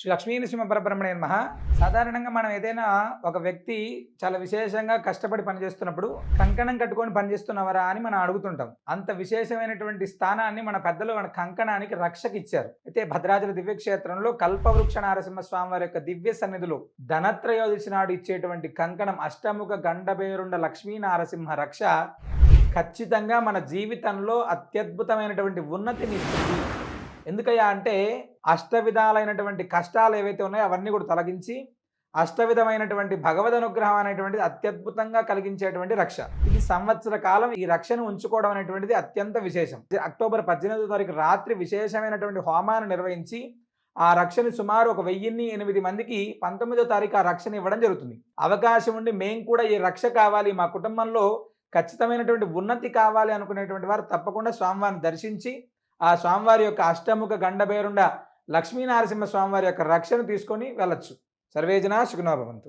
శ్రీ లక్ష్మీనరసింహ పరబ్రహ్మణే నమః. సాధారణంగా మనం ఏదైనా ఒక వ్యక్తి చాలా విశేషంగా కష్టపడి పనిచేస్తున్నప్పుడు కంకణం కట్టుకొని పనిచేస్తున్నవరా అని మనం అడుగుతుంటాం. అంత విశేషమైనటువంటి స్థానాన్ని మన పెద్దలు మన కంకణానికి రక్షకి ఇచ్చారు. అయితే భద్రాచల దివ్య క్షేత్రంలో కల్పవృక్ష నారసింహ స్వామి వారి యొక్క దివ్య సన్నిధిలో ధనత్రయోదశి నాడు ఇచ్చేటువంటి కంకణం అష్టముఖ గండబేరుండ లక్ష్మీ నారసింహ రక్ష ఖచ్చితంగా మన జీవితంలో అత్యద్భుతమైనటువంటి ఉన్నతిని ఇస్తుంది. ఎందుకయ్యా అంటే అష్ట విధాలైనటువంటి కష్టాలు ఏవైతే ఉన్నాయో అవన్నీ కూడా తొలగించి అష్టవిధమైనటువంటి భగవద్ అనుగ్రహం అనేటువంటిది అత్యద్భుతంగా కలిగించేటువంటి రక్ష. ఇది సంవత్సర కాలం ఈ రక్షను ఉంచుకోవడం అనేటువంటిది అత్యంత విశేషం. అక్టోబర్ పద్దెనిమిదో తారీఖు రాత్రి విశేషమైనటువంటి హోమాన్ని నిర్వహించి ఆ రక్షని సుమారు ఒక వెయ్యిన్ని ఎనిమిది మందికి పంతొమ్మిదో తారీఖు ఆ రక్షణ ఇవ్వడం జరుగుతుంది. అవకాశం ఉండి మేము కూడా ఈ రక్ష కావాలి మా కుటుంబంలో ఖచ్చితమైనటువంటి ఉన్నతి కావాలి అనుకునేటువంటి వారు తప్పకుండా స్వామివారిని దర్శించి ఆ స్వామివారి యొక్క అష్టముఖ గండబేరుండ లక్ష్మీనరసింహ స్వామివారి యొక్క రక్షణ తీసుకొని వెళ్ళొచ్చు. సర్వేజన సుఖనోభవంతు